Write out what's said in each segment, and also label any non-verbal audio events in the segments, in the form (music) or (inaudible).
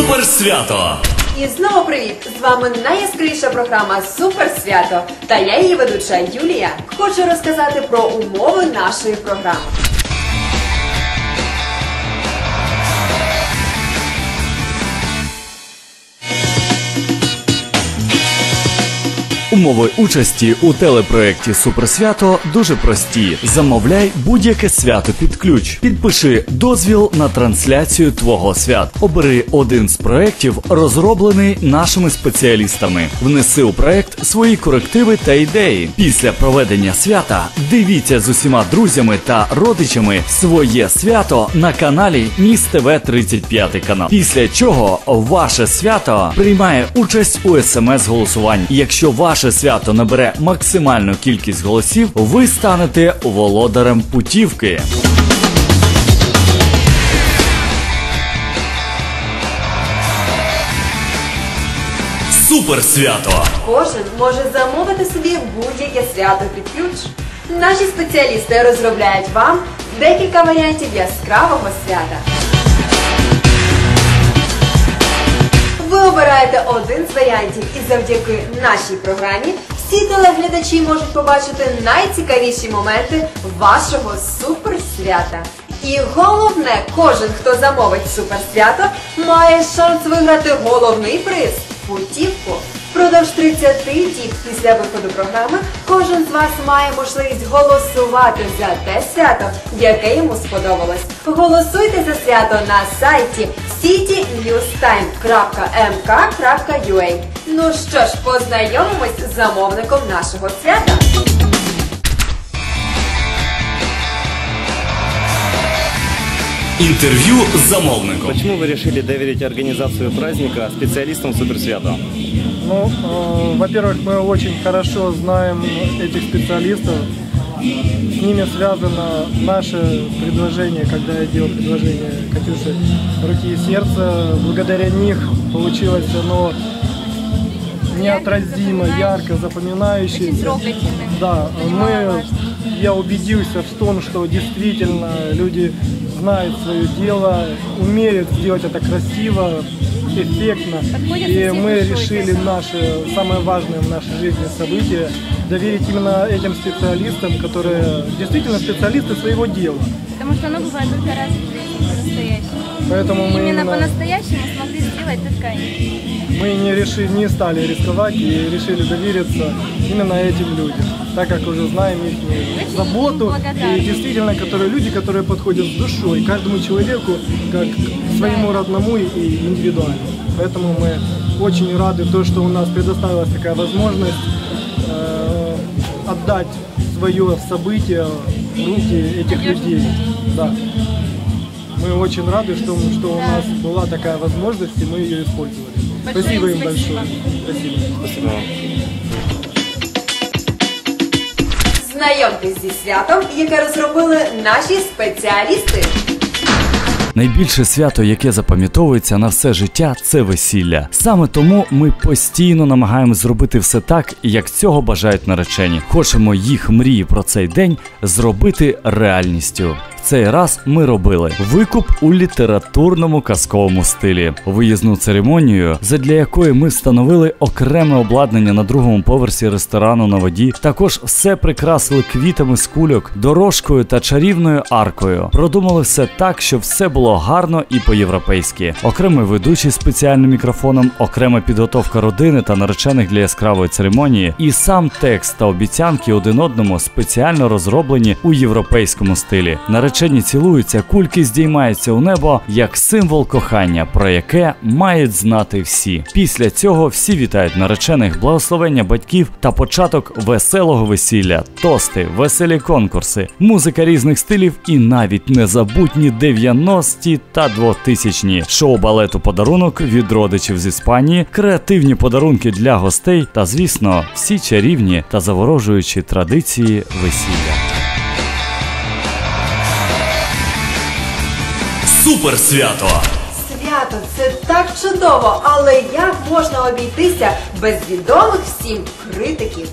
Супер свято! І знову привіт! З вами найяскравіша програма Супер Свято. Та я її ведуча Юлія. Хочу розказати про умови нашої програми. Умови участі у телепроєкті Суперсвято дуже прості. Замовляй будь-яке свято під ключ. Підпиши дозвіл на трансляцію твого свят. Обери один з проєктів, розроблений нашими спеціалістами. Внеси у проєкт свої корективи та ідеї. Після проведення свята дивіться з усіма друзями та родичами своє свято на каналі Ніс ТВ 35 канал. Після чого ваше свято приймає участь у смс-голосуванні. Якщо ваше свято набере максимальну кількість голосів, ви станете володарем путівки. Супер свято! Кожен може замовити собі будь-яке свято під ключ. Наші спеціалісти розробляють вам декілька варіантів яскравого свята. Ви обираєте один з варіантів, і завдяки нашій програмі всі телеглядачі можуть побачити найцікавіші моменти вашого суперсвята. І головне, кожен, хто замовить суперсвято, має шанс виграти головний приз путівку. Впродовж 30 діб після виходу програми кожен з вас має можливість голосувати за те свято, яке йому сподобалось. Голосуйте за свято на сайті citynewstime.mk.ua Ну що ж, познайомимось з замовником нашого свята. Інтерв'ю з замовником. Почему вы решили доверить организацию праздника специалистам Суперсвята? Ну, э, во-первых, мы очень хорошо знаем этих специалистов. С ними связано наше предложение, когда я делал предложение Катюше «Руки и сердце». Благодаря них получилось оно неотразимо, ярко, запоминающееся. Да, мы, я убедился в том, что действительно люди знают свое дело, умеют сделать это красиво, эффектно. И мы решили наше самое важное в нашей жизни событие доверить именно этим специалистам, которые действительно специалисты своего дела. Потому что оно бывает только раз в жизни по-настоящему. Поэтому И мы именно именно- по-настоящему смогли сделать только они. мы не решили, не стали рисковать и решили довериться именно этим людям, так как уже знаем их заботу и действительно, которые люди, которые подходят с душой каждому человеку как своему родному и индивидуально. Поэтому мы очень рады то, что у нас предоставилась такая возможность э, отдать свое событие в руки этих людей. Да. Мы очень рады, что, что у нас была такая возможность, и мы ее использовали. Большое спасибо им спасибо. большое. Спасибо. Спасибо вам. Знайомтесь зі святом, яке розробили наші спеціалісти. Найбільше свято, яке запам'ятовується на все життя, це весілля. Саме тому ми постійно намагаємось зробити все так, як цього бажають наречені. Хочемо їх мрії про цей день зробити реальністю. Цей раз ми робили викуп у літературному казковому стилі, виїзну церемонію, задля якої ми встановили окреме обладнання на другому поверсі ресторану на воді. Також все прикрасили квітами з кульок, дорожкою та чарівною аркою. Продумали все так, щоб все було гарно і по-європейськи. Окремий ведучий спеціальним мікрофоном, окрема підготовка родини та наречених для яскравої церемонії, і сам текст та обіцянки один одному спеціально розроблені у європейському стилі. Наречені цілуються, кульки здіймаються у небо як символ кохання, про яке мають знати всі. Після цього всі вітають наречених, благословення батьків та початок веселого весілля, тости, веселі конкурси, музика різних стилів і навіть незабутні 90-ті та 2000-ні. шоу балету подарунок від родичів з Іспанії, креативні подарунки для гостей та, звісно, всі чарівні та заворожуючі традиції весілля. Супер свято! Свято це так чудово, але як можна обійтися без відомих всім критиків?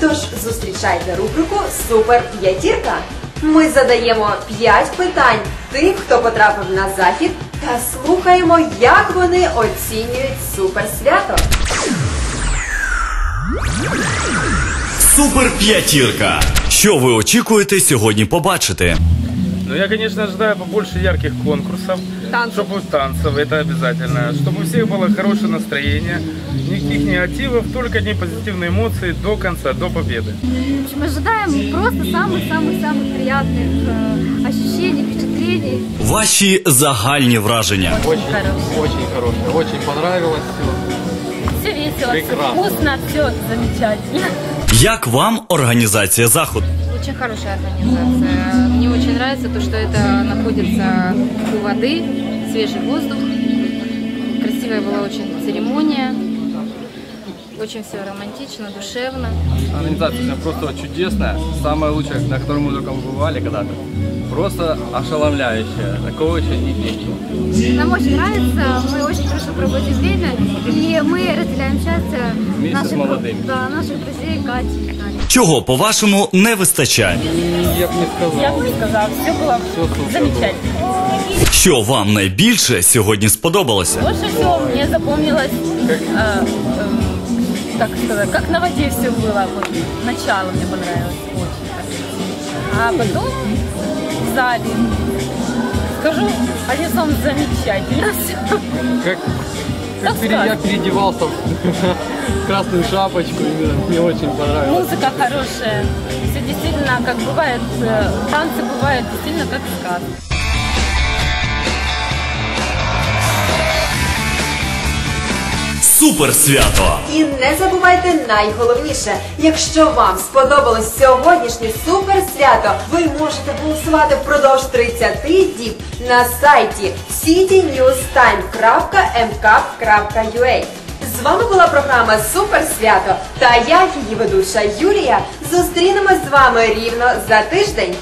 Тож зустрічайте рубрику Супер П'ятірка. Ми задаємо 5 питань тим, хто потрапив на захід, та слухаємо, як вони оцінюють суперсвято. Супер п'ятірка. Що ви очікуєте сьогодні побачити? Ну, я, конечно, ожидаю побольше ярких конкурсов. Чтобы танцев, это обязательно. Чтобы у всех было хорошее настроение. Никаких негативов, только одни позитивные эмоции до конца, до победы. В общем, ожидаем просто самых-самых-самых приятных э, ощущений, впечатлений. Ваші загальні враження. Очень, очень хорошая, очень понравилось все. Все весело, Прекрасно. все вкусно, все замечательно. Як вам організація заходу? Очень хорошая организация. Мне очень нравится то, что это находится у воды, свежий воздух. Красивая была очень церемония. Очень все романтично, душевно. Организация сегодня просто чудесная, самая лучшая, на которой мы только бывали когда-то. Просто ошеломляющая, такого еще не видел. Нам очень нравится, мы очень хорошо проводим время, и мы разделяем счастье Вместе с молодыми. Да, наших друзей Кати и Нали. Чого, по-вашому, не вистачає? Я бы не сказал. Я бы не сказала, все было Все супер. замечательно. Що вам найбільше сьогодні сподобалося? Больше всего мне запомнилось, э, э, как сказать, как на воде все было. Вот, начало мне понравилось очень. А потом в зале, скажу, одним словом, замечательно (laughs) все. Как, Как пере- я переодевался в (laughs) красную шапочку, именно, мне очень понравилось. Музыка хорошая. Все действительно, как бывает, э, танцы бывают действительно как сказка. Супер свято! І не забувайте найголовніше, якщо вам сподобалось сьогоднішнє суперсвято, ви можете голосувати впродовж 30 діб на сайті citynewstime.mkap.ua. З вами була програма Суперсвято та я, її ведуча Юлія. Зустрінемось з вами рівно за тиждень.